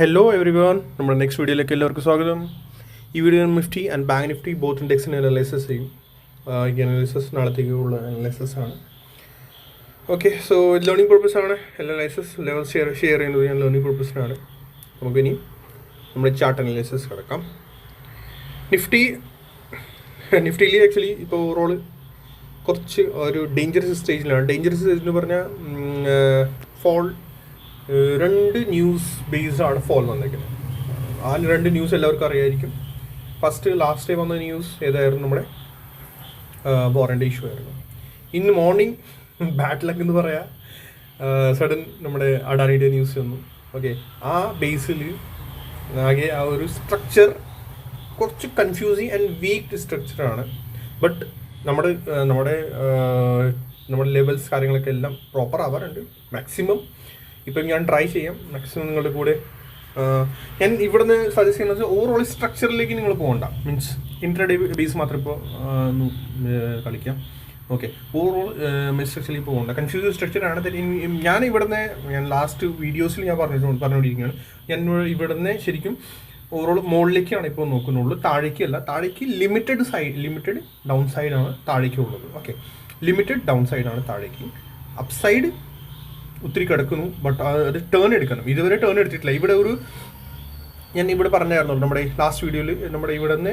Hello everyone നമ്മുടെ next വീഡിയോയിലേക്ക് എല്ലാവർക്കും സ്വാഗതം. ഈ video Nifty and bank Nifty both ഇൻഡെക്സിന് analysis ചെയ്യും. ഈ അനലൈസസ് നാളത്തേക്കുള്ള അനലൈസസ് ആണ്. ഓക്കെ സോ ലേണിംഗ് പർപ്പസ് ആണ്. അനലൈസസ് ലെവൽ ഷെയർ ഷെയർ ചെയ്യുന്നത് ഞാൻ ലേണിംഗ് പർപ്പസിനാണ് നമുക്കിനി നമ്മുടെ ചാർട്ട് അനലൈസസ് കിടക്കാം. നിഫ്റ്റി നിഫ്റ്റിയിൽ ആക്ച്വലി ഇപ്പോൾ ഓവറോൾ കുറച്ച് ഒരു ഡേഞ്ചറസ് സ്റ്റേജിലാണ് ഡേഞ്ചറസ് സ്റ്റേജ് എന്ന് പറഞ്ഞാൽ ഫോൾ രണ്ട് ന്യൂസ് ബേസ്ഡാണ് ഫോൾ വന്നിരിക്കുന്നത് ആ രണ്ട് ന്യൂസ് എല്ലാവർക്കും അറിയായിരിക്കും. ഫസ്റ്റ് ലാസ്റ്റ് ഡേ വന്ന ന്യൂസ് ഏതായിരുന്നു നമ്മുടെ? വാറന്റ് ഇഷ്യൂ ആയിരുന്നു. ഇന്ന് മോർണിംഗ് ബാഡ് ലക്ക് എന്ന് പറയാം സഡൻ നമ്മുടെ അഡാനിയുടെ ന്യൂസ് വന്നു. ഓക്കെ ആ ബേസിൽ ആകെ ആ ഒരു സ്ട്രക്ചർ കുറച്ച് കൺഫ്യൂസിങ് ആൻഡ് വീക്ക് സ്ട്രക്ചറാണ് ബട്ട് നമ്മുടെ നമ്മുടെ നമ്മുടെ ലെവൽസ് കാര്യങ്ങളൊക്കെ എല്ലാം പ്രോപ്പർ ആവാറുണ്ട്. മാക്സിമം ഇപ്പം ഞാൻ ട്രൈ ചെയ്യാം. മാക്സിമം നിങ്ങളുടെ കൂടെ ഞാൻ ഇവിടുന്ന് സജസ്റ്റ് ചെയ്യുന്നത് ഓവറോൾ സ്ട്രക്ചറിലേക്ക് നിങ്ങൾ പോകണ്ട. മീൻസ് ഇൻട്രഡേ ബേസ് മാത്രം ഇപ്പോൾ കളിക്കാം. ഓക്കെ ഓവറോൾ സ്ട്രക്ചറിലേക്ക് പോകണ്ട. കൺഫ്യൂസ് സ്ട്രക്ചറാണ് ഞാൻ ഇവിടുന്ന് ഞാൻ ലാസ്റ്റ് വീഡിയോസിൽ ഞാൻ പറഞ്ഞിട്ടുണ്ട് പറഞ്ഞുകൊണ്ടിരിക്കുകയാണ്. ഞാൻ ഇവിടുന്ന് ശരിക്കും ഓവറോൾ മുകളിലേക്കാണ് ഇപ്പോൾ നോക്കുന്നുള്ളൂ. താഴേക്കല്ല. താഴേക്ക് ലിമിറ്റഡ് സൈഡ് ലിമിറ്റഡ് ഡൗൺ സൈഡാണ് താഴേക്ക് ഉള്ളത് ഓക്കെ ലിമിറ്റഡ് ഡൗൺ സൈഡാണ് താഴേക്ക്. അപ്പ് സൈഡ് ഒത്തിരി കിടക്കുന്നു ബട്ട് അത് ടേൺ എടുക്കണം. ഇതുവരെ ടേൺ എടുത്തിട്ടില്ല. ഇവിടെ ഒരു ഞാൻ ഇവിടെ പറഞ്ഞായിരുന്നു നമ്മുടെ ലാസ്റ്റ് വീഡിയോയിൽ നമ്മുടെ ഇവിടെ നിന്ന്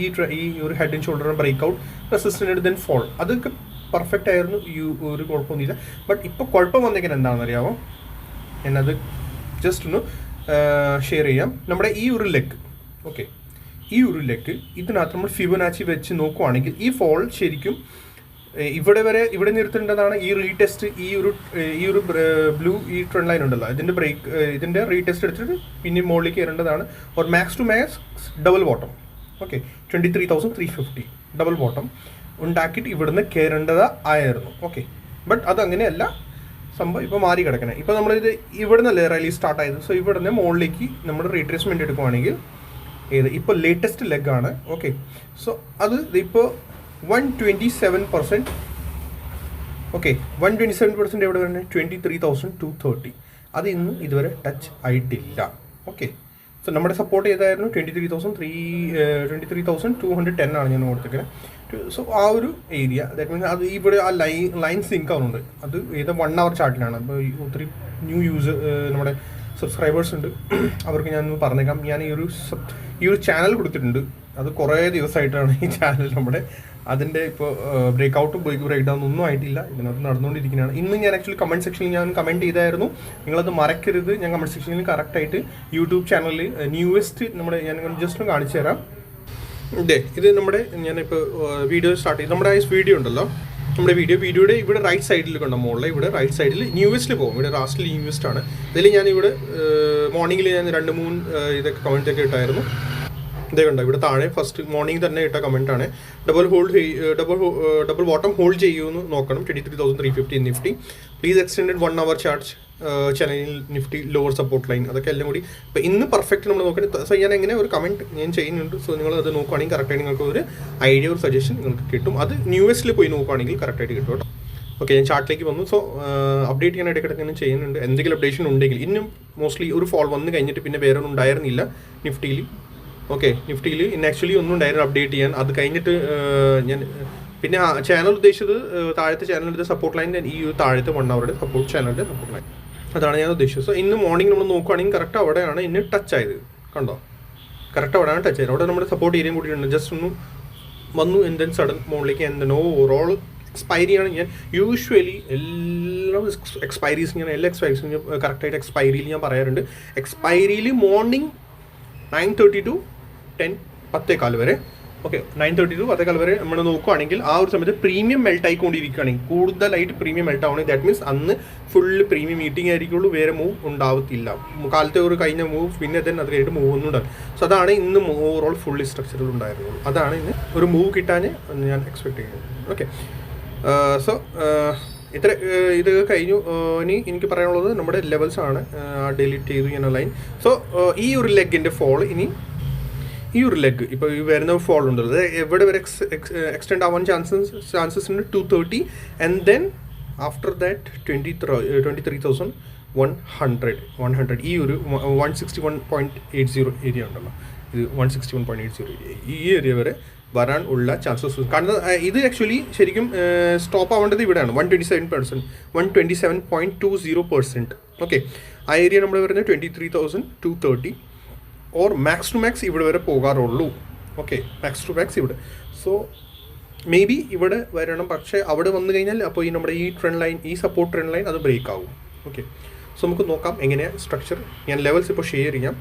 ഈ ഈ ഒരു head and shoulder break out resistant then fall അതൊക്കെ പെർഫെക്റ്റ് ആയിരുന്നു. ഈ ഒരു കുഴപ്പമൊന്നുമില്ല. ബട്ട് ഇപ്പോൾ കുഴപ്പം വന്നേക്കാൻ എന്താണെന്ന് അറിയാമോ ഞാനത് ജസ്റ്റ് ഒന്ന് ഷെയർ ചെയ്യാം. നമ്മുടെ ഈ ഒരു ലെഗ് ഓക്കെ ഈ ഒരു ലെഗ് ഇതിനകത്ത് നമ്മൾ ഫിബനാച്ചി വെച്ച് നോക്കുവാണെങ്കിൽ ഈ ഫോൾ ശരിക്കും ഇവിടെ വരെ ഇവിടെ നിർത്തേണ്ടതാണ് ഈ റീടെസ്റ്റ് ഈ ഒരു ഈ ഒരു ബ്ലൂ ഈ ട്രെൻഡ് ലൈൻ ഉണ്ടല്ലോ. ഇതിന്റെ ബ്രേക്ക് ഇതിന്റെ റീടെസ്റ്റ് എടുത്തിട്ട് പിന്നെ മുകളിലേക്ക് കയറേണ്ടതാണ് or max to max double bottom okay twenty three thousand three fifty double bottom ഉണ്ടാക്കിയിട്ട് ഇവിടുന്ന് കയറേണ്ടത് ആയിരുന്നു ഓക്കെ ബട്ട് അതങ്ങനെയല്ല സംഭവം ഇപ്പോൾ മാറി കിടക്കണേ. ഇപ്പോൾ നമ്മളിത് ഇവിടെ നിന്നല്ലേ റാലി സ്റ്റാർട്ട് ആയത്? സോ ഇവിടെ നിന്ന് മുകളിലേക്ക് നമ്മൾ റീട്രേസ്മെന്റ് എടുക്കുവാണെങ്കിൽ ഏത്? ഇപ്പോൾ ലേറ്റസ്റ്റ് ലെഗ് ആണ്. ഓക്കെ സോ അത് ഇപ്പോൾ one twenty seven percent okay one twenty seven percent എവിടെ വരണേ twenty three thousand two thirty അത് ഇന്ന് ഇതുവരെ ടച്ച് ആയിട്ടില്ല. ഓക്കെ സോ നമ്മുടെ സപ്പോർട്ട് ചെയ്തായിരുന്നു twenty three thousand three twenty three thousand two hundred ten ആണ് ഞാൻ കൊടുത്തിരിക്കുന്നത് സോ ആ ഒരു ഏരിയ ദാറ്റ് മീൻസ് അത് ഇവിടെ ആ ലൈൻ ലൈൻ സിങ്ക് ആവുന്നുണ്ട്. അത് ഏത് വൺ അവർ ചാർട്ടിലാണ് അപ്പോൾ ഒത്തിരി ന്യൂ യൂസ് നമ്മുടെ സബ്സ്ക്രൈബേഴ്സ് ഉണ്ട്. അവർക്ക് ഞാൻ പറഞ്ഞേക്കാം. ഞാൻ ഈ ഒരു ഈ ഒരു ചാനൽ കൊടുത്തിട്ടുണ്ട്. അത് കുറേ ദിവസമായിട്ടാണ് ഈ ചാനൽ നമ്മുടെ അതിന്റെ ഇപ്പോൾ ബ്രേക്ക് ഔട്ട് ബ്രേക്ക് ഡൗൺ ഒന്നും ആയിട്ടില്ല. ഇതിനകത്ത് നടന്നുകൊണ്ടിരിക്കുന്നതാണ് ഇന്ന് ഞാൻ ആക്ച്വലി കമന്റ് സെക്ഷനിൽ ഞാൻ കമന്റ് ചെയ്തായിരുന്നു. നിങ്ങളത് മറക്കരുത്. ഞാൻ കമന്റ് സെക്ഷനിൽ കറക്റ്റായിട്ട് യൂട്യൂബ് ചാനലിൽ ന്യൂവസ്റ്റ് നമ്മുടെ ഞാൻ ജസ്റ്റ് ഒന്ന് കാണിച്ചു തരാം. ഇതേ ഇത് നമ്മുടെ ഞാനിപ്പോൾ വീഡിയോ സ്റ്റാർട്ട് ചെയ്ത് നമ്മുടെ വീഡിയോ ഉണ്ടല്ലോ. നമ്മുടെ വീഡിയോ വീഡിയോയുടെ ഇവിടെ റൈറ്റ് സൈഡിൽ കണ്ട മുകളിൽ ഇവിടെ റൈറ്റ് സൈഡിൽ ന്യൂവസ്റ്റിൽ പോകും. ഇവിടെ ലാസ്റ്റിൽ ന്യൂവസ്റ്റ് ആണ്. ഇതിൽ ഞാൻ ഇവിടെ മോർണിംഗിൽ ഞാൻ രണ്ട് മൂന്ന് ഇതൊക്കെ കമന്റൊക്കെ ഇട്ടായിരുന്നു. ഇതേ കണ്ടോ? ഇവിടെ താഴെ ഫസ്റ്റ് മോർണിംഗ് തന്നെ ഇട്ട കമന്റ് ആണ്. Double hold double double bottom hold ചെയ്യുമെന്ന് നോക്കണം. Twenty three thousand three fifty Nifty please extend one hour charge ചെന്നൈയിൽ നിഫ്റ്റി ലോവർ സപ്പോർട്ട് ലൈൻ അതൊക്കെ എല്ലാം കൂടി. ഇപ്പോൾ ഇന്ന് പെർഫെക്റ്റ് നമ്മൾ നോക്കണം. സോ ഞാൻ എങ്ങനെ ഒരു കമന്റ് ഞാൻ ചെയ്യുന്നുണ്ട്. സോ നിങ്ങൾ അത് നോക്കുകയാണെങ്കിൽ കറക്റ്റായിട്ട് നിങ്ങൾക്ക് ഒരു ഐഡിയ ഒരു സജഷൻ നിങ്ങൾക്ക് കിട്ടും. അത് ന്യൂവസ്റ്റിൽ പോയി നോക്കുകയാണെങ്കിൽ കറക്റ്റായിട്ട് കിട്ടും കേട്ടോ. ഓക്കെ ഞാൻ ചാർട്ടിലേക്ക് വന്നു. സോ അപ്ഡേറ്റ് ചെയ്യാൻ ഇടയ്ക്കിടയ്ക്ക് ഞാൻ ചെയ്യുന്നുണ്ട്. എന്തെങ്കിലും അപ്ഡേഷൻ ഉണ്ടെങ്കിൽ ഇന്നും മോസ്റ്റ്ലി ഒരു ഫോൾ വന്ന് കഴിഞ്ഞിട്ട് പിന്നെ വേറെ ഒന്നും ഉണ്ടായിരുന്നില്ല നിഫ്റ്റിയിൽ ഓക്കെ നിഫ്റ്റിയിൽ ഇന്ന് ആക്ച്വലി ഒന്നും ഉണ്ടായിരുന്നു അപ്ഡേറ്റ് ചെയ്യാൻ. അത് കഴിഞ്ഞിട്ട് ഞാൻ പിന്നെ ചാനൽ ഉദ്ദേശിച്ചത് താഴത്തെ ചാനലിന്റെ സപ്പോർട്ട് ലൈൻ ഈ താഴത്തെ വൺ അവറുടെ സപ്പോർട്ട് ചാനലിന്റെ സപ്പോർട്ട് ലൈൻ അതാണ് ഞാൻ ഉദ്ദേശിച്ചത്. സോ ഇന്ന് മോർണിംഗ് നമ്മൾ നോക്കുകയാണെങ്കിൽ കറക്റ്റ് അവിടെയാണ് ഇന്ന് ടച്ച് ആയത്. കണ്ടോ? കറക്റ്റ് അവിടെയാണ് ടച്ച് ആയത്. അവിടെ നമ്മുടെ സപ്പോർട്ട് ഏരിയയും കൂടിയുണ്ട് ജസ്റ്റ് ഒന്ന് വന്നു then സഡൻ മുകളിലേക്ക് എന്തോ ഓവറോൾ എക്സ്പയറിയാണ് ഞാൻ യൂഷ്വലി എല്ലാ എക്സ്പയറീസ് ഞാൻ എല്ലാ എക്സ്പയറീസും കറക്റ്റായിട്ട് എക്സ്പയറിയിൽ ഞാൻ പറയാറുണ്ട്. എക്സ്പയറിയിൽ morning nine thirty to ten പത്തേക്കാൽ വരെ. ഓക്കെ നയൻ തേർട്ടി ടു പത്തേക്കാൽ വരെ നമ്മൾ നോക്കുകയാണെങ്കിൽ ആ ഒരു സമയത്ത് പ്രീമിയം മെൽറ്റ് ആയിക്കൊണ്ടിരിക്കുകയാണെങ്കിൽ കൂടുതലായിട്ട് പ്രീമിയം മെൽറ്റ് ആവണേ. ദാറ്റ് മീൻസ് അന്ന് ഫുള്ള് പ്രീമിയം മീറ്റിംഗ് ആയിരിക്കുള്ളൂ. വേറെ മൂവ് ഉണ്ടാവത്തില്ല. കാലത്തെ ഒരു കഴിഞ്ഞ മൂവ് പിന്നെ തന്നെ അത് കഴിഞ്ഞിട്ട് മൂവ് ഒന്നും ഉണ്ടാവും സോ അതാണ് ഇന്ന് ഓവറോൾ ഫുൾ സ്ട്രക്ചറിൽ ഉണ്ടായിരുന്നുള്ളൂ അതാണ് ഇന്ന് ഒരു മൂവ് കിട്ടാൻ ഞാൻ എക്സ്പെക്ട് ചെയ്യുന്നത്. ഓക്കെ സോ ഇത്ര ഏഹ്, ഇത് കഴിഞ്ഞു. ഇനി എനിക്ക് പറയാനുള്ളത് നമ്മുടെ ലെവൽസ് ആണ്. ഡിലീറ്റ് ചെയ്തു ഇങ്ങനെ ലൈൻ സോ ഈ ഒരു ലെഗിന്റെ ഫോൾ ഇനി ഈ ഒരു ലെഗ് ഇപ്പോൾ ഈ വരുന്ന ഫോൾ ഉണ്ടല്ലോ എവിടെ വരെ എക്സ്റ്റെൻഡ് ആവാൻ ചാൻസസ് ചാൻസസ് ഉണ്ട്? Two thirty and then after that twenty twenty three thousand one hundred one hundred ഈ ഒരു one sixty one point eight zero area ഉണ്ടല്ലോ. ഇത് one sixty one point eight zero area ഈ area വരെ വരാൻ ഉള്ള chances കാരണം ഇത് ആക്ച്വലി ശരിക്കും സ്റ്റോപ്പ് ആവേണ്ടത് ഇവിടെയാണ്. One twenty seven percent one twenty seven point two zero percent okay ആ ഏരിയ നമ്മൾ വരുന്നത് twenty three thousand two thirty or max to max ഇവിടെ വരെ പോകാറുള്ളൂ. ഓക്കെ മാക്സ് ടു മാക്സ് ഇവിടെ. സോ മേ ബി ഇവിടെ വരണം. പക്ഷേ അവിടെ വന്നു കഴിഞ്ഞാൽ അപ്പോൾ ഈ നമ്മുടെ ഈ ട്രെൻഡ് ലൈൻ ഈ സപ്പോർട്ട് ട്രെൻഡ് ലൈൻ അത് ബ്രേക്ക് ആകും ഓക്കെ സോ നമുക്ക് നോക്കാം എങ്ങനെയാണ് സ്ട്രക്ചർ ഞാൻ ലെവൽസ് ഇപ്പോൾ ഷെയർ ചെയ്യാം.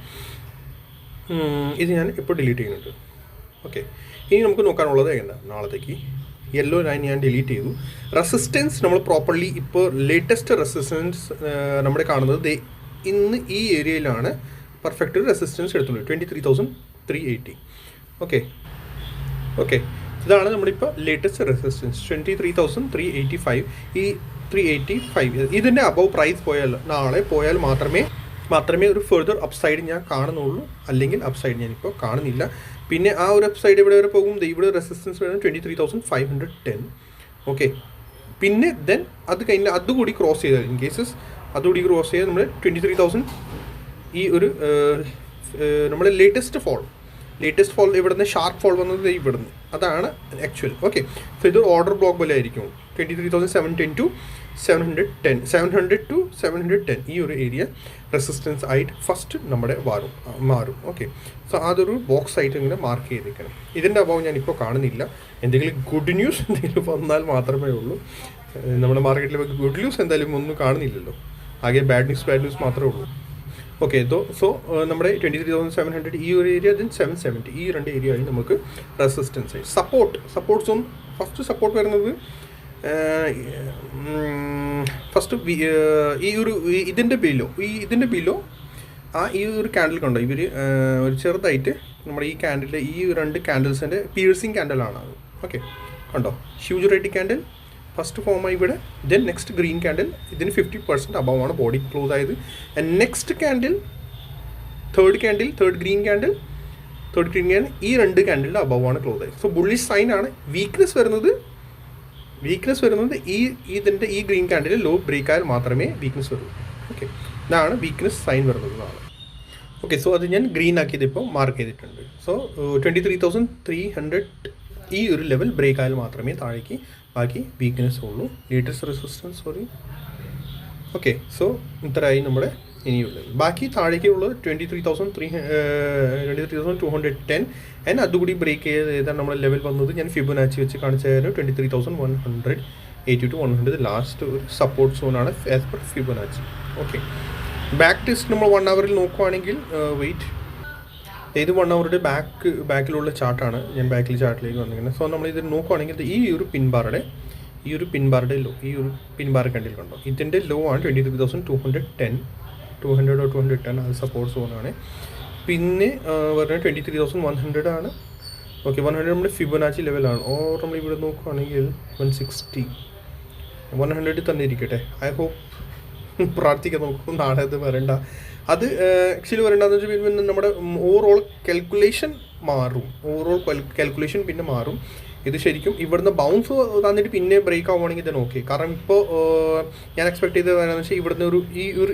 ഇത് ഞാൻ ഇപ്പോൾ ഡിലീറ്റ് ചെയ്യുന്നുണ്ട്. ഓക്കെ ഇനി നമുക്ക് നോക്കാനുള്ളത് എങ്ങനെ നാളത്തേക്ക്. യെല്ലോ ലൈൻ ഞാൻ ഡിലീറ്റ് ചെയ്തു. റെസിസ്റ്റൻസ് നമ്മൾ പ്രോപ്പർലി ഇപ്പോൾ ലേറ്റസ്റ്റ് റെസിസ്റ്റൻസ് നമ്മുടെ കാണുന്നത് ഇന്ന് ഈ ഏരിയയിലാണ് perfect resistance എടുത്തുള്ളൂ twenty three thousand three eighty okay okay ഇതാണ് നമ്മളിപ്പോൾ latest resistance twenty three thousand three eighty five ഈ ത്രീ എയ്റ്റി ഫൈവ് ഇതിന്റെ അബവ് പ്രൈസ് പോയാൽ നാളെ പോയാൽ മാത്രമേ മാത്രമേ ഒരു ഫെർദർ അപ്സൈഡ് ഞാൻ കാണുന്നുള്ളൂ. അല്ലെങ്കിൽ അപ്സൈഡ് ഞാനിപ്പോൾ കാണുന്നില്ല. പിന്നെ ആ ഒരു അപ്സൈഡ് ഇവിടെ വരെ പോകും? ഇവിടെ റെസിസ്റ്റൻസ് വരുന്നത് twenty three thousand five hundred ten okay പിന്നെ ദെൻ അത് കഴിഞ്ഞ് അതുകൂടി ക്രോസ് ചെയ്താൽ ഇൻ കേസസ് അതുകൂടി ക്രോസ് ചെയ്താൽ നമ്മൾ ട്വന്റി ത്രീ തൗസൻഡ് ഈ ഒരു നമ്മൾ ലേറ്റസ്റ്റ് ഫോൾ ലേറ്റസ്റ്റ് ഫോൾ ഇവിടുന്ന് ഷാർപ്പ് ഫോൾ വന്നത് ഇവിടുന്ന്. അതാണ് ആക്ച്വൽ ഓക്കെ സോ ഇത് ഓർഡർ ബ്ലോക്ക് പോലെ ആയിരിക്കും. Twenty three thousand seven ten to seven hundred ten seven hundred to seven hundred ten ഈ ഒരു ഏരിയ റെസിസ്റ്റൻസ് ആയിട്ട് ഫസ്റ്റ് നമ്മുടെ വാറും മാറും. ഓക്കെ സോ അതൊരു ബോക്സ് ആയിട്ട് ഇങ്ങനെ മാർക്ക് ചെയ്തേക്കണം. ഇതിന്റെ അഭാവം ഞാനിപ്പോൾ കാണുന്നില്ല. എന്തെങ്കിലും ഗുഡ് ന്യൂസ് എന്തെങ്കിലും വന്നാൽ മാത്രമേ ഉള്ളൂ. നമ്മുടെ മാർക്കറ്റിൽ ഗുഡ് ന്യൂസ് എന്തായാലും ഒന്നും കാണുന്നില്ലല്ലോ. ആകെ ബാഡ് ന്യൂസ് ബാഡ് ന്യൂസ് മാത്രമേ ഉള്ളൂ. ഓക്കെ ദോ സോ നമ്മുടെ twenty three thousand seven hundred ഈ ഒരു ഏരിയ ദെൻ സെവൻ സെവന്റി ഈ രണ്ട് ഏരിയ ആയി നമുക്ക് റെസിസ്റ്റൻസ് ആയി. Support support zone first support വരുന്നത് ഫസ്റ്റ് ഈ ഒരു ഇതിന്റെ ബിലോ ഈ ഇതിന്റെ ബിലോ ആ ഈ ഒരു ക്യാൻഡിൽ കണ്ടോ? ഇവർ ഒരു ചെറുതായിട്ട് നമ്മുടെ ഈ ക്യാൻഡിൽ ഈ രണ്ട് ക്യാൻഡിൽസിന്റെ പിയേഴ്സിങ് ക്യാൻഡിലാണ് അത്. ഓക്കെ കണ്ടോ? ഹ്യൂജ് റേറ്റ് ക്യാൻഡിൽ ഫസ്റ്റ് ഫോമായി ഇവിടെ ദെൻ നെക്സ്റ്റ് ഗ്രീൻ ക്യാൻഡിൽ ഇതിന് ഫിഫ്റ്റി പെർസെന്റ് അബവ് ആണ് ബോഡി ക്ലോസ് ആയത്. And next candle third candle third green candle third green candle ഈ രണ്ട് ക്യാൻഡിലിന്റെ ആണ് ക്ലോസ് ആയത്. സോ ബുള്ളിഷ് സൈൻ ആണ്. വീക്ക്നെസ് വരുന്നത് വീക്ക്നെസ് വരുന്നത് ഈ ഇതിന്റെ ഈ ഗ്രീൻ ക്യാൻഡിൽ ലോ ബ്രേക്ക് ആയാൽ മാത്രമേ വീക്ക്നെസ് വരൂ ഓക്കെ ഇതാണ് വീക്ക്നെസ് സൈൻ വരുന്നത് എന്നാണ്. ഓക്കെ സോ അത് ഞാൻ ഗ്രീൻ ആക്കിയത് ഇപ്പോൾ മാർക്ക് ചെയ്തിട്ടുണ്ട്. So twenty three thousand three hundred ഈ ഒരു ലെവൽ ബ്രേക്ക് ആയാൽ മാത്രമേ താഴേക്ക് ബാക്കി വീക്ക്നെസ് ഉള്ളൂ. Latest resistance sorry okay so ഇത്രയായി നമ്മുടെ ഇനിയുള്ളത് ബാക്കി താഴേക്കുള്ളത് twenty three thousand three twenty three thousand two hundred ten and അതുകൂടി ബ്രേക്ക് ചെയ്ത് ഏതാണ് നമ്മുടെ ലെവൽ വന്നത്? ഞാൻ ഫിബൊനാച്ചി വെച്ച് കാണിച്ചായിരുന്നു twenty three thousand one hundred eighty two one hundred last ഒരു support സോണാണ് as per Fibonacci okay back test നമ്മൾ one അവറിൽ നോക്കുവാണെങ്കിൽ വെയിറ്റ് ഇത് വൺ അവറുടെ ബാക്ക് ബാക്കിലുള്ള ചാർട്ടാണ് ഞാൻ ബാക്കിൽ ചാർട്ടിലേക്ക് വന്നിരിക്കുന്നത്. സോ നമ്മൾ ഇത് നോക്കുവാണെങ്കിൽ ഈ ഒരു പിൻബാറുടെ ഈ ഒരു പിൻബാറുടെ ലോ ഈ ഒരു പിൻബാർ കണ്ടിൽ കണ്ടോ? ഇതിന്റെ ലോ ആണ് twenty three thousand two hundred ten two hundred two hundred ten അത് സപ്പോർട്ട് സോണാണ് പിന്നെ പറഞ്ഞാൽ twenty three thousand one hundred ആണ്. ഓക്കെ വൺ ഹൺഡ്രഡ് നമ്മുടെ ഫിബനാച്ചി ലെവലാണ് ഓർ നമ്മൾ ഇവിടെ നോക്കുവാണെങ്കിൽ വൺ സിക്സ്റ്റി വൺ ഹൺഡ്രഡ് തന്നെ ഇരിക്കട്ടെ. ഐ ഹോപ്പ് പ്രാർത്ഥിക്കാൻ നോക്കും അത് വരണ്ട അത് ആക്ച്വലി വരണ്ടെന്ന് വെച്ചാൽ പിന്നെ നമ്മുടെ ഓവറോൾ കാൽക്കുലേഷൻ മാറും. ഓവറോൾ കാൽക്കുലേഷൻ പിന്നെ മാറും. ഇത് ശരിക്കും ഇവിടുന്ന് ബൗൺസ് തന്നിട്ട് പിന്നെ ബ്രേക്ക് ആവുകയാണെങ്കിൽ തന്നെ ഓക്കെ കാരണം ഇപ്പോൾ ഞാൻ എക്സ്പെക്ട് ചെയ്തത് എന്താണെന്ന് വെച്ചാൽ ഇവിടുന്ന് ഒരു ഈ ഒരു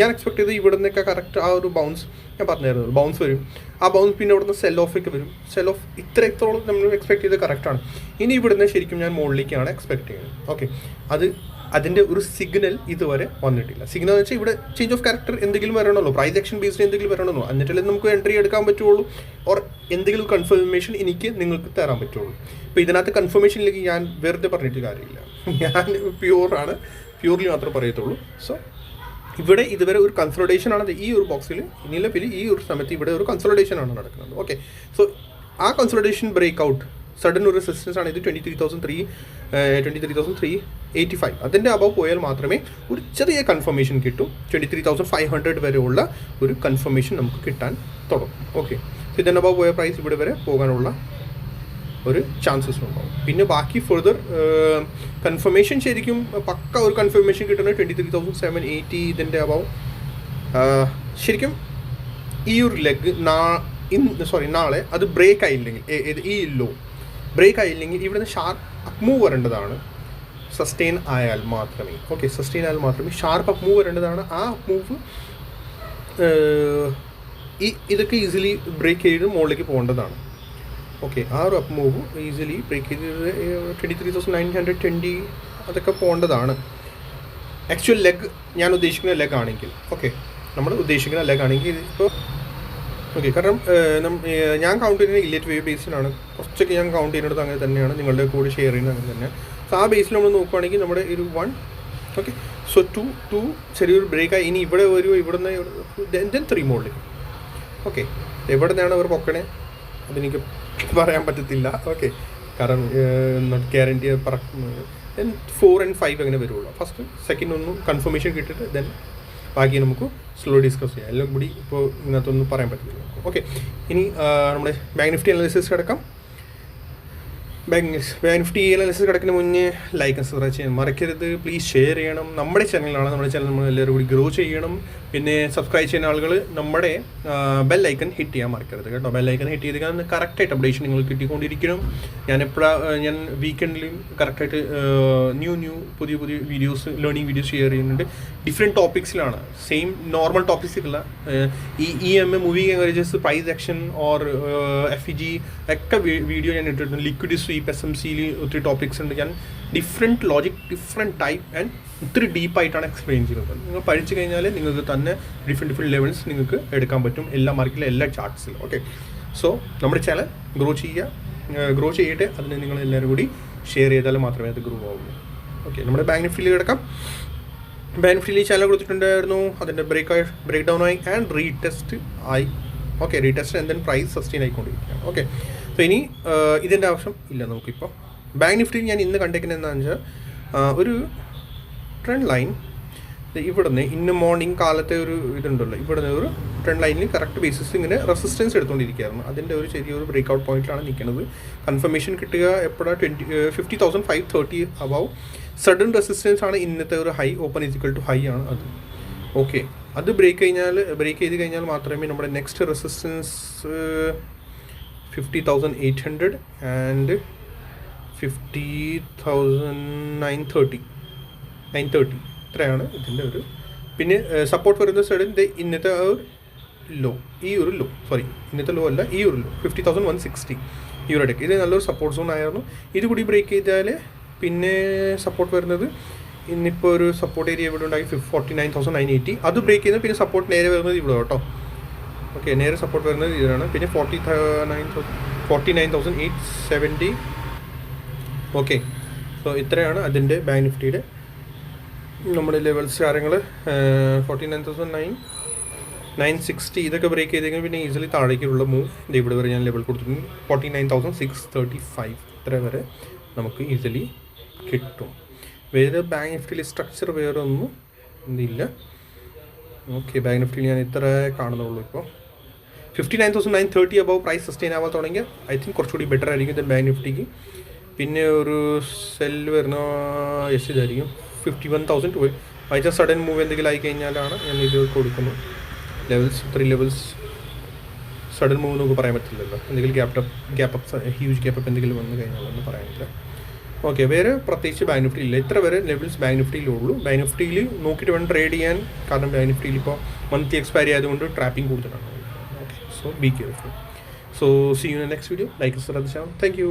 ഞാൻ എക്സ്പെക്ട് ചെയ്തത് ഇവിടുന്നൊക്കെ കറക്റ്റ് ആ ഒരു ബൗൺസ് ഞാൻ പറഞ്ഞായിരുന്നു. ബൗൺസ് വരും. ആ ബൗൺസ് പിന്നെ ഇവിടുന്ന് സെൽ ഓഫ് ഒക്കെ വരും. സെൽ ഓഫ് ഇത്ര എത്രത്തോളം നമ്മൾ എക്സ്പെക്ട് ചെയ്തത് കറക്റ്റാണ് ഇനി ഇവിടുന്ന് ശരിക്കും ഞാൻ മുകളിലേക്കാണ് എക്സ്പെക്ട് ചെയ്യുന്നത്. ഓക്കെ അത് അതിന്റെ ഒരു സിഗ്നൽ ഇതുവരെ വന്നിട്ടില്ല. സിഗ്നൽ എന്ന് വെച്ചാൽ ഇവിടെ ചേഞ്ച് ഓഫ് ക്യാരക്ടർ എന്തെങ്കിലും വരണമല്ലോ പ്രൈസ് ആക്ഷൻ ബേസ്ഡ് എന്തെങ്കിലും വരണമല്ലോ എന്നിട്ടല്ലേ നമുക്ക് എൻട്രി എടുക്കാൻ പറ്റുള്ളൂ. ഓർ എന്തെങ്കിലും കൺഫർമേഷൻ എനിക്ക് നിങ്ങൾക്ക് തരാൻ പറ്റുള്ളൂ. ഇപ്പോൾ ഇതിനകത്ത് കൺഫർമേഷനിലേക്ക് ഞാൻ വെറുതെ പറഞ്ഞിട്ട് കാര്യമില്ല. ഞാൻ പ്യൂറാണ് പ്യൂർലി മാത്രമേ പറയത്തുള്ളൂ. സോ ഇവിടെ ഇതുവരെ ഒരു കൺസൾട്ടേഷൻ ആണ്. ഈ ഒരു ബോക്സിൽ നിലവിൽ ഈ ഒരു സമയത്ത് ഇവിടെ ഒരു കൺസൾട്ടേഷൻ ആണ് നടക്കുന്നത്. ഓക്കെ സോ ആ കൺസൾട്ടേഷൻ ബ്രേക്ക് ഔട്ട് സഡൻ ഒരു റെസിസ്റ്റൻസ് ആണ്. ഇത് twenty three thousand three twenty three thousand three eighty five അതിന്റെ അബവ് പോയാൽ മാത്രമേ ഒരു ചെറിയ കൺഫർമേഷൻ കിട്ടും. Twenty three thousand five hundred വരെയുള്ള ഒരു കൺഫർമേഷൻ നമുക്ക് കിട്ടാൻ തുടങ്ങും. ഓക്കെ ഇതിന്റെ അബവ് പോയ പ്രൈസ് ഇവിടെ വരെ പോകാനുള്ള ഒരു ചാൻസസ് ഉണ്ടാവും. പിന്നെ ബാക്കി ഫെർദർ കൺഫർമേഷൻ ശരിക്കും പക്ക ഒരു കൺഫർമേഷൻ കിട്ടുന്നത് twenty three thousand seven eighty ഇതിന്റെ അബവ് ശരിക്കും ഈ ഒരു ലെഗ് നാ ഇന്ന് സോറി നാളെ അത് ബ്രേക്ക് ആയില്ലെങ്കിൽ ഈ ലോ ബ്രേക്ക് ആയില്ലെങ്കിൽ ഇവിടുന്ന് ഷാർപ്പ് മൂവ് വരേണ്ടതാണ് സസ്റ്റെയിൻ ആയാൽ മാത്രമേ. ഓക്കെ സസ്റ്റെയിൻ ആയാൽ മാത്രമേ. ഷാർപ്പ് അപ്പ് മൂവ് വരേണ്ടതാണ് ആ മൂവ് ഈ ഇതൊക്കെ ഈസിലി ബ്രേക്ക് ചെയ്ത് മുകളിലേക്ക് പോകേണ്ടതാണ്. ഓക്കെ ആ ഒരു അപ്പ് മൂവ് ഈസിലി ബ്രേക്ക് ചെയ്ത് twenty three thousand nine hundred twenty അതൊക്കെ പോകേണ്ടതാണ്. ആക്ച്വൽ ലെഗ് ഞാൻ ഉദ്ദേശിക്കുന്ന ലെഗ് ആണെങ്കിൽ. ഓക്കെ നമ്മൾ ഉദ്ദേശിക്കുന്ന ലെഗ് ആണെങ്കിൽ ഇപ്പോൾ ഓക്കെ കാരണം ഞാൻ കൗണ്ട് ചെയ്യുന്നത് ഇല്ലേറ്റ് വേവ് ബേസിലാണ് കുറച്ചൊക്കെ ഞാൻ കൗണ്ട് ചെയ്യുന്നത് അങ്ങനെ തന്നെയാണ് നിങ്ങളുടെ കൂടെ ഷെയർ ചെയ്യുന്നത് അങ്ങനെ തന്നെ. സോ ആ ബേസിൽ നമ്മൾ നോക്കുവാണെങ്കിൽ നമ്മുടെ ഒരു one okay so two two ചെറിയൊരു ബ്രേക്കായി ഇനി ഇവിടെ ഒരു ഇവിടെ നിന്ന് ദെൻ ത്രീ മോളിൽ ഓക്കെ എവിടെ നിന്നാണ് അവർ പൊക്കണേ? അതെനിക്ക് പറയാൻ പറ്റത്തില്ല. ഓക്കെ കാരണം not guarantee then four and five അങ്ങനെ വരുള്ളൂ. ഫസ്റ്റ് സെക്കൻഡ് ഒന്ന് കൺഫർമേഷൻ കിട്ടിയിട്ട് ദെൻ ബാക്കി നമുക്ക് സ്ലോ ഡിസ്കസ് ചെയ്യാം. എല്ലാം കൂടി ഇപ്പോൾ ഇതിനകത്തൊന്നും പറയാൻ പറ്റില്ല ഓക്കെ ഇനി നമ്മുടെ ബാങ്ക് നിഫ്റ്റി അനാലിസിസ് കിടക്കാം. ബാങ്ക് ബാങ്ക് നിഫ്റ്റി അനാലിസിസ് കിടക്കുന്ന മുന്നേ ലൈക്ക് ആൻഡ് സബ്സ്ക്രൈബ് ചെയ്യാൻ മറക്കരുത്. പ്ലീസ് ഷെയർ ചെയ്യണം. നമ്മുടെ ചാനലാണ് നമ്മുടെ ചാനൽ നമ്മൾ എല്ലാവരും കൂടി ഗ്രോ ചെയ്യണം. പിന്നെ സബ്സ്ക്രൈബ് ചെയ്യുന്ന ആളുകൾ നമ്മുടെ ബെൽ ഐക്കൺ ഹിറ്റ് ചെയ്യാൻ മറക്കരുത് കേട്ടോ. ബെൽ ഐക്കൺ ഹിറ്റ് ചെയ്ത് കാരണം കറക്റ്റായിട്ട് അപ്ഡേഷൻ നിങ്ങൾ കിട്ടിക്കൊണ്ടിരിക്കണം. ഞാൻ എപ്പോഴാണ് ഞാൻ വീക്കെൻഡിലും കറക്റ്റായിട്ട് ന്യൂ ന്യൂ പുതിയ പുതിയ വീഡിയോസ് ലേണിംഗ് വീഡിയോസ് ഷെയർ ചെയ്യുന്നുണ്ട്. ഡിഫറെന്റ് ടോപ്പിക്സിലാണ് സെയിം നോർമൽ ടോപ്പിക്സിലുള്ള ഈ E M A movie encourages price action or F E G ഒക്കെ വീഡിയോ ഞാൻ ഇട്ടിട്ടുണ്ട്. ലിക്വിഡ് സ്വീപ്പ് എസ് എം സിയിൽ ഒത്തിരി ടോപ്പിക്സ് ഉണ്ട്. ഞാൻ different logic different type and ഒത്തിരി ഡീപ്പായിട്ടാണ് എക്സ്പ്ലെയിൻ ചെയ്യുന്നത്. നിങ്ങൾ പഠിച്ചു കഴിഞ്ഞാൽ നിങ്ങൾക്ക് തന്നെ ഡിഫറെന്റ് ഡിഫറെന്റ് ലെവൽസ് നിങ്ങൾക്ക് എടുക്കാൻ പറ്റും. എല്ലാ മാർക്കിലും എല്ലാ ചാർട്ട്സിലും ഓക്കെ സോ നമ്മുടെ ചാനൽ ഗ്രോ ചെയ്യുക. ഗ്രോ ചെയ്യട്ടെ. അതിന് നിങ്ങൾ എല്ലാവരും കൂടി ഷെയർ ചെയ്താൽ മാത്രമേ അത് ഗ്രോ ആവുള്ളൂ. ഓക്കെ നമ്മുടെ ബാങ്കിന് നിഫ്റ്റിയിൽ കിടക്കാം. നിഫ്റ്റിയിൽ ചാനൽ കൊടുത്തിട്ടുണ്ടായിരുന്നു. അതിന്റെ ബ്രേക്ക് ആയി ബ്രേക്ക് ഡൗൺ ആയി ആൻഡ് റീടെസ്റ്റ് ആയി. Okay retest and price sustain ആയിക്കൊണ്ടിരിക്കുകയാണ്. ഓക്കെ സോ ഇനി ഇതിന്റെ ആവശ്യം ഇല്ല നമുക്കിപ്പോൾ ബാങ്ക് നിഫ്റ്റിയിൽ ഞാൻ ഇന്ന് കണ്ടേക്കുന്നത് എന്താണെന്ന് വെച്ചാൽ ഒരു ട്രെൻഡ് ലൈൻ ഇവിടുന്ന് ഇന്ന് മോർണിംഗ് കാലത്തെ ഒരു ഇതുണ്ടല്ലോ. ഇവിടുന്ന് ഒരു ട്രെൻഡ് ലൈനിൽ കറക്റ്റ് ബേസിസ് ഇങ്ങനെ റെസിസ്റ്റൻസ് എടുത്തുകൊണ്ടിരിക്കുകയായിരുന്നു അതിന്റെ ഒരു ചെറിയൊരു ബ്രേക്ക് ഔട്ട് പോയിന്റിലാണ് നിൽക്കുന്നത് കൺഫർമേഷൻ കിട്ടുക എപ്പോഴാണ് twenty fifty thousand five thirty above sudden resistance ആണ് ഇന്നത്തെ ഒരു high open is equal to high ആണ് അത്. ഓക്കെ അത് ബ്രേക്ക് കഴിഞ്ഞാൽ ബ്രേക്ക് ചെയ്ത് കഴിഞ്ഞാൽ മാത്രമേ നമ്മുടെ next resistance fifty thousand eight hundred and fifty thousand nine thirty nine thirty ഇത്രയാണ് ഇതിന്റെ ഒരു പിന്നെ സപ്പോർട്ട് വരുന്ന സൈഡിൽ ഇന്നത്തെ ഒരു ലോ ഈ ഒരു ലോ സോറി ഇന്നത്തെ ലോ അല്ല ഈ ഒരു low fifty thousand one sixty ഈ ഒരു ഇടയ്ക്ക്. ഇത് നല്ലൊരു സപ്പോർട്ട് സോൺ ആയിരുന്നു. ഇത് കൂടി ബ്രേക്ക് ചെയ്താൽ പിന്നെ സപ്പോർട്ട് വരുന്നത് ഇന്നിപ്പോൾ ഒരു സപ്പോർട്ട് ഏരിയ ഇവിടെ ഉണ്ടായി forty nine thousand nine eighty അത് ബ്രേക്ക് ചെയ്യുന്നത് പിന്നെ സപ്പോർട്ട് നേരെ വരുന്നത് ഇവിടെ കേട്ടോ. ഓക്കെ നേരെ സപ്പോർട്ട് വരുന്നത് ഇതിലാണ് പിന്നെ forty nine thousand forty nine thousand eight seventy okay so ഇത്രയാണ് അതിന്റെ ബാങ്ക് നിഫ്റ്റിയുടെ നമ്മുടെ ലെവൽസ് കാര്യങ്ങൾ forty nine thousand nine nine sixty ഇതൊക്കെ ബ്രേക്ക് ചെയ്തെങ്കിൽ പിന്നെ ഈസിലി താഴേക്കുള്ള മൂവ് ഇവിടെ വരെ ഞാൻ ലെവൽ കൊടുത്തിട്ടുണ്ട്. Forty nine thousand six thirty five ഇത്ര വരെ നമുക്ക് ഈസിലി കിട്ടും. വേറെ ബാങ്ക് നിഫ്റ്റിയിൽ സ്ട്രക്ചർ വേറെ ഒന്നും ഇതില്ല ഓക്കെ ബാങ്ക് നിഫ്റ്റിയിൽ ഞാൻ ഇത്ര കാണുന്നുള്ളൂ ഇപ്പോൾ fifty nine thousand nine thirty above price sustain ആവാൻ തുടങ്ങിയ ഐ തിങ്ക് കുറച്ചുകൂടി ബെറ്റർ ആയിരിക്കും ദൻ ബാങ്ക് നിഫ്റ്റിക്ക് പിന്നെ ഒരു സെല്ല് വരുന്ന എസ് ഇതായിരിക്കും. ഫിഫ്റ്റി വൺ തൗസൻഡ് ടു അതിന്റെ സഡൻ മൂവ് എന്തെങ്കിലും ആയി കഴിഞ്ഞാലാണ് ഞാൻ ഇത് കൊടുക്കുന്നത്. Levels three levels sudden move നമുക്ക് പറയാൻ പറ്റില്ലല്ലോ. എന്തെങ്കിലും gap up gap up huge gap up എന്തെങ്കിലും വന്നു കഴിഞ്ഞാലൊന്നും പറയാൻ പറ്റില്ല. ഓക്കെ വേറെ പ്രത്യേകിച്ച് ബാങ്ക് നിഫ്റ്റി ഇല്ല. ഇത്ര വരെ ലെവൽസ് ബാങ്ക് നിഫ്റ്റിയിലുള്ളൂ ബാങ്ക് നിഫ്റ്റിയിൽ നോക്കിയിട്ട് വേണം ട്രേഡ് ചെയ്യാൻ. കാരണം ബാങ്ക് നിഫ്റ്റിയിൽ ഇപ്പോൾ മന്ത്ലി എക്സ്പയറി ആയതുകൊണ്ട് ട്രാപ്പിംഗ് കൂടുതലാണ്. Okay so be careful so see you next video like ശ്രദ്ധിച്ചാൽ താങ്ക് യു